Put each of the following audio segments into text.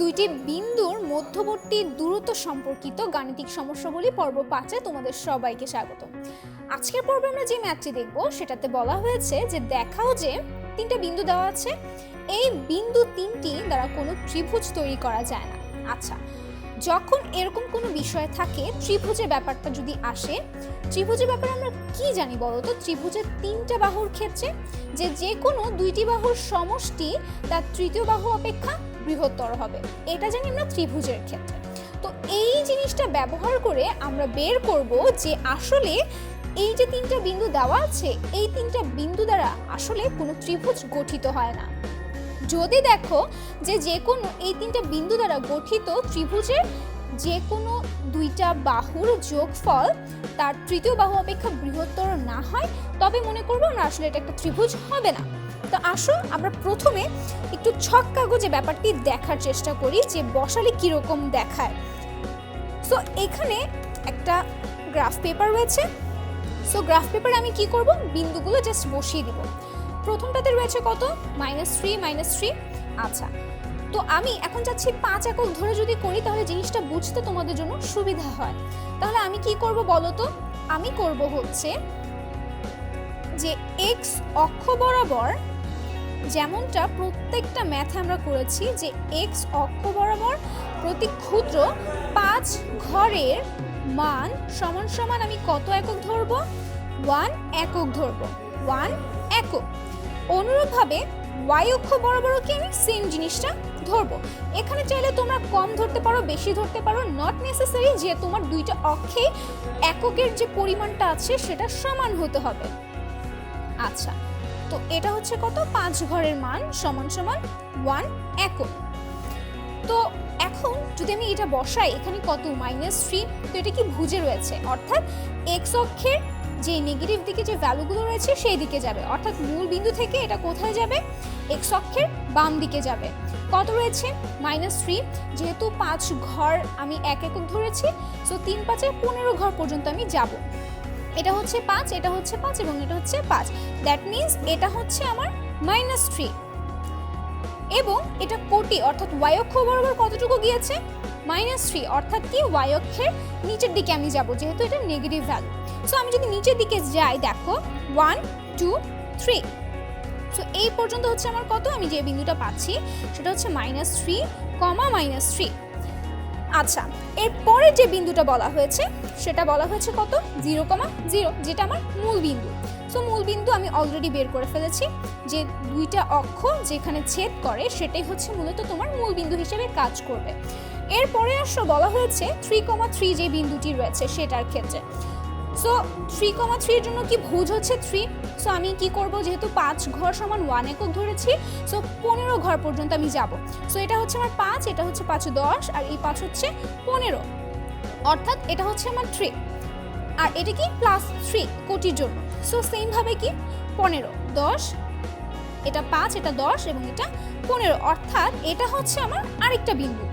দুইটি বিন্দুর মধ্যবর্তী দূরত্ব সম্পর্কিত গাণিতিক সমস্যাগুলি পর্ব পাঁচে তোমাদের সবাইকে স্বাগত। আজকের পর্বে আমরা যে ম্যাথটি দেখব, সেটাতে বলা হয়েছে যে দেখাও যে তিনটা বিন্দু দেওয়া আছে, এই বিন্দু তিনটি দ্বারা কোনো ত্রিভুজ তৈরি করা যায় না। আচ্ছা যখন এরকম কোনো বিষয় থাকে, ত্রিভুজের ব্যাপারটা যদি আসে, ত্রিভুজের ব্যাপারে আমরা কি জানি বলতো ত্রিভুজের তিনটা বাহুর ক্ষেত্রে যে যে কোনো দুইটি বাহুর সমষ্টি তার তৃতীয় বাহু অপেক্ষা বৃহত্তর হবে। এটা জানি আমরা ত্রিভুজের ক্ষেত্রে। তো এই জিনিসটা ব্যবহার করে আমরা বের করব যে আসলে এই যে তিনটা বিন্দু দেওয়া আছে, এই তিনটা বিন্দু দ্বারা আসলে কোনো ত্রিভুজ গঠিত হয় না। যদি দেখো যে যে কোনো এই তিনটা বিন্দু দ্বারা গঠিত ত্রিভুজের যে কোনো দুইটা বাহুর যোগফল তার তৃতীয় বাহু অপেক্ষা বৃহত্তর না হয়, তবে মনে করব না আসলে এটা একটা ত্রিভুজ হবে না। তো আসো আমরা প্রথমে একটু ছক কাগজে ব্যাপারটি দেখার চেষ্টা করি যে বসালে কীরকম দেখায়। সো এখানে একটা গ্রাফ পেপার রয়েছে। সো গ্রাফ পেপারে আমি কি করব? বিন্দুগুলো জাস্ট বসিয়ে দিব। প্রথমটাতে রয়েছে কত? Minus three minus three. আচ্ছা তো আমি এখন যাচ্ছি পাঁচ একক ধরে যদি করি, তাহলে জিনিসটা বুঝতে তোমাদের জন্য সুবিধা হয়। তাহলে আমি কি করব বলো তো? আমি করব হচ্ছে যে এক্স অক্ষ বরাবর যেমনটা প্রত্যেকটা ম্যাথে আমরা করেছি, যে এক্স অক্ষ বরাবর প্রতি ক্ষুদ্র পাঁচ ঘরের মান সমান সমান আমি কত একক ধরব? ওয়ান একক ধরব। ওয়ান একক। অনুরূপভাবে ওয়াই অক্ষ বরাবরও কি আমি সেম জিনিসটা ধরবো। এখানে চাইলে তোমরা কম ধরতে পারো, বেশি ধরতে পারো নট নেসেসারি যে তোমার দুইটা অক্ষে এককের যে পরিমাণটা আছে সেটা সমান হতে হবে। আচ্ছা তো এটা হচ্ছে কত? পাঁচ ঘরের মান সমান সমান ওয়ান একক। তো এখন যদি আমি এটা বসাই, এখানে কত? মাইনাস থ্রি তো এটা কি ভুজে রয়েছে? অর্থাৎ এক্স অক্ষের যে নেগেটিভ দিকে যে ভ্যালুগুলো রয়েছে সেই দিকে যাবে। অর্থাৎ মূল বিন্দু থেকে এটা কোথায় যাবে? এক্স অক্ষের বাম দিকে যাবে। কত রয়েছে? মাইনাস থ্রি যেহেতু পাঁচ ঘর আমি এক একক ধরেছি সো তিন পাঁচের পনেরো ঘর পর্যন্ত আমি যাব। এটা হচ্ছে পাঁচ, এটা হচ্ছে পাঁচ এবং এটা হচ্ছে পাঁচ। দ্যাট মিন্স এটা হচ্ছে আমার মাইনাস থ্রি এবং এটা কোটি, অর্থাৎ অক্ষ বরাবর কতটুকু গিয়েছে? মাইনাস থ্রি অর্থাৎ কি? অক্ষের নিচের দিকে আমি যাব, যেহেতু এটা নেগেটিভ ভ্যালু সো আমি যদি নিচের দিকে যাই, দেখো ওয়ান টু থ্রি সো এই পর্যন্ত হচ্ছে আমার কত? আমি যে বিন্দুটা পাচ্ছি, সেটা হচ্ছে minus three comma minus three আচ্ছা এরপরে যে বিন্দুটা বলা হয়েছে, সেটা বলা হয়েছে কত? জিরো কমা জিরো, যেটা আমার মূল বিন্দু। সো মূল বিন্দু আমি অলরেডি বের করে ফেলেছি। যে দুইটা অক্ষ যেখানে ছেদ করে, সেটাই হচ্ছে মূলত তোমার মূল বিন্দু হিসেবে কাজ করবে। এরপরে আসো বলা হয়েছে থ্রি কমা থ্রি যে বিন্দুটি রয়েছে, সেটার ক্ষেত্রে। সো থ্রি কমা থ্রির জন্য কি ভুজ হচ্ছে? থ্রি সো আমি কি করব? যেহেতু পাঁচ ঘর সমান ওয়ান একক ধরেছি সো পনেরো ঘর পর্যন্ত আমি যাব। সো এটা হচ্ছে আমার পাঁচ, এটা হচ্ছে পাঁচ দশ, আর এই পাঁচ হচ্ছে পনেরো। অর্থাৎ এটা হচ্ছে আমার থ্রি আর এটা কি? প্লাস থ্রি কোটির জন্য। সো সেমভাবে কি? পনেরো, দশ, এটা পাঁচ, এটা দশ এবং এটা পনেরো। অর্থাৎ এটা হচ্ছে আমার আরেকটা বিন্দু।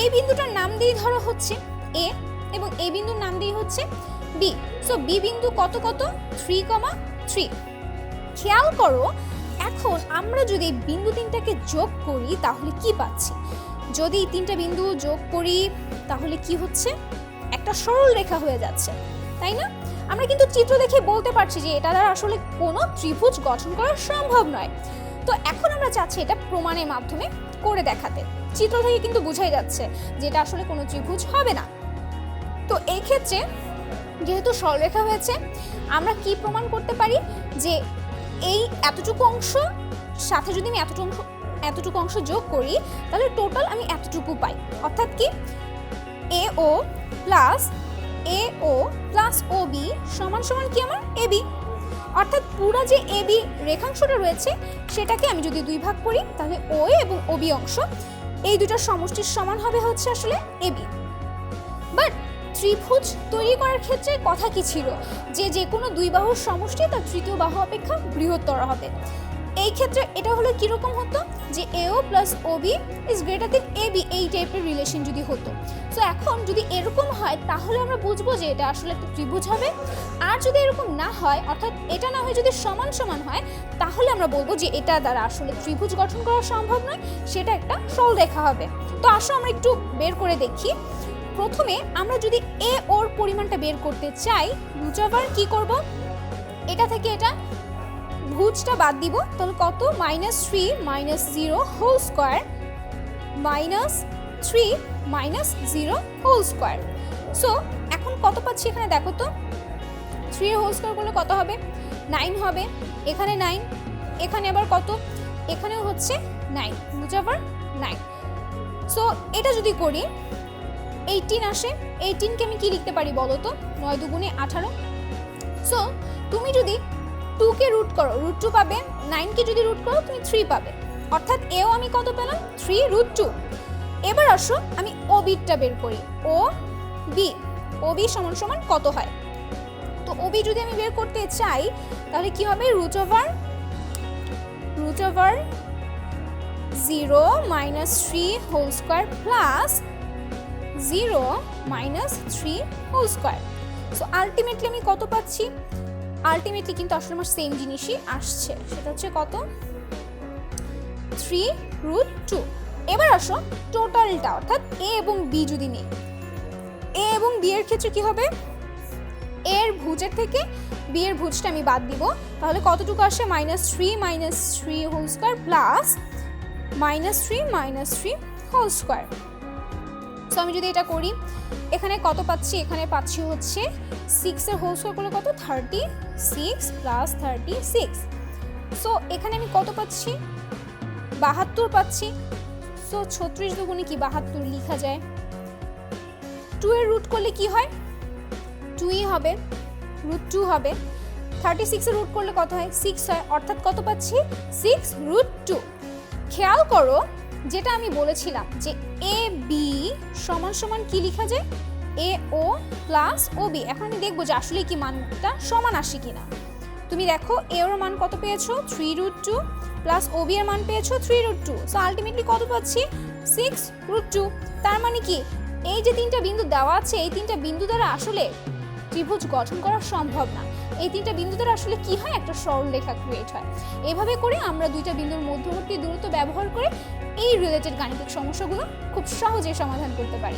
এই বিন্দুটার নাম দিয়ে ধরো হচ্ছে এ এবং এই বিন্দুর নাম দিয়ে হচ্ছে বি সো বি বিন্দু কত কত? থ্রি কমা থ্রি খেয়াল করো, এখন আমরা যদি বিন্দু তিনটাকে যোগ করি, তাহলে কি পাচ্ছি? যদি তিনটা বিন্দু যোগ করি, তাহলে কি হচ্ছে? একটা সরল রেখা হয়ে যাচ্ছে, তাই না? আমরা কিন্তু চিত্র দেখে বলতে পারছি যে এটা দ্বারা আসলে কোনো ত্রিভুজ গঠন করা সম্ভব নয়। তো এখন আমরা চাচ্ছি এটা প্রমাণের মাধ্যমে করে দেখাতে। চিত্র থেকে কিন্তু বোঝাই যাচ্ছে যে এটা আসলে কোনো ত্রিভুজ হবে না। তো এই ক্ষেত্রে যেহেতু সরলরেখা হয়েছে, আমরা কি প্রমাণ করতে পারি যে এই এতটুকু অংশ সাথে যদি আমি এতটুকু অংশ এতটুকু অংশ যোগ করি, তাহলে টোটাল আমি এতটুকু পাই। অর্থাৎ কি? A O plus A O plus O B সমান সমান কি আমার? এ বি অর্থাৎ পুরো যে এ বি রেখাংশটা রয়েছে, সেটাকে আমি যদি দুই ভাগ করি, তাহলে ও এ এবং ও বি অংশ, এই দুটোর সমষ্টির সমান হবে হচ্ছে আসলে এ বি বাট ত্রিভুজ তৈরি করার ক্ষেত্রে কথা কি ছিল? যে যে কোনো দুই বাহুর সমষ্টি তার তৃতীয় বাহু অপেক্ষা বৃহত্তর হবে। এই ক্ষেত্রে এটা হলো কীরকম হতো? যে AO plus OB is greater than AB এই টাইপের রিলেশন যদি হতো। সো এখন যদি এরকম হয়, তাহলে আমরা বুঝব যে এটা আসলে একটা ত্রিভুজ হবে। আর যদি এরকম না হয়, অর্থাৎ এটা না হয় যদি সমান সমান হয়, তাহলে আমরা বলব যে এটা দ্বারা আসলে ত্রিভুজ গঠন করা সম্ভব নয়, সেটা একটা সরলরেখা হবে। তো আসো আমরা একটু বের করে দেখি। প্রথমে আমরা যদি এ ওর পরিমাণটা বের করতে চাই রুচাভার কি করব? এটা থেকে এটা ভুজটা বাদ দিব। তাহলে কত? Minus three minus zero whole square minus three minus zero whole square. So, এখন কত পাচ্ছি এখানে দেখো তো? থ্রি হোল স্কোয়ার করলে কত হবে? নাইন হবে। এখানে নাইন, এখানে আবার কত? এখানেও হচ্ছে নাইন বুঝাবার নাইন। সো, এটা যদি করি এইটিন আসে। এইটিনকে আমি কি লিখতে পারি বলো তো? নয় দুগুণে আঠারো। সো তুমি যদি টুকে রুট করো রুট টু পাবে নাইনকে যদি রুট করো, তুমি থ্রি পাবে। অর্থাৎ এও আমি কত পেলাম? থ্রি রুট টু এবার আসো, আমি ও বিটটা বের করি। ও বি ও বি সমান সমান কত হয়? তো ও বি যদি আমি বের করতে চাই, তাহলে কি হবে? Root over root over zero minus three whole square plus zero minus three whole square so ultimately আমি কত পাচ্ছি? আলটিমেটলি কিন্তু আসলে আমার সেম জিনিসই আসছে। সেটা হচ্ছে কত? থ্রি রুট টু এবার আসো টোটালটা অর্থাৎ এ এবং বি যদি নিই। এ এবং বি এর ক্ষেত্রে কি হবে? এর ভুজের থেকে বি এর ভুজটা আমি বাদ দিব। তাহলে কতটুকু আসে? Minus three minus three whole square plus minus three minus three whole square so আমি যদি এটা করি, এখানে কত পাচ্ছি? এখানে পাচ্ছি হচ্ছে সিক্সের হোল স্কোয়ার করলে কত? Thirty six plus thirty six so এখানে আমি কত পাচ্ছি? বাহাত্তর পাচ্ছি। সো ছত্রিশ দুগুণে কি বাহাত্তর লিখা যায়? টু এর রুট করলে কি হয়? টুই হবে। রুট টু হবে। থার্টি সিক্সের রুট করলে কত হয়? সিক্স হয়। অর্থাৎ কত পাচ্ছি? সিক্স রুট টু খেয়াল করো যেটা আমি বলেছিলাম যে এ, বি সমান সমান কি লেখা যায়? A, O plus O B. এখন আমি দেখব যে আসলে কি মানটা সমান আসে কি না তুমি দেখো, এ ওর মান কত পেয়েছ? Three root two plus O B এর মান পেয়েছ three root two so ultimately কত পাচ্ছি? সিক্স রুট টু তার মানে কি? এই যে তিনটা বিন্দু দেওয়া আছে, এই তিনটা বিন্দু দ্বারা আসলে ত্রিভুজ গঠন করা সম্ভব না। এই তিনটা বিন্দুদের আসলে কি হয়? একটা সরলরেখা ক্রিয়েট হয়। এভাবে করে আমরা দুইটা বিন্দুর মধ্যবর্তী দূরত্ব ব্যবহার করে এই রিলেটেড গাণিতিক সমস্যাগুলো খুব সহজে সমাধান করতে পারি।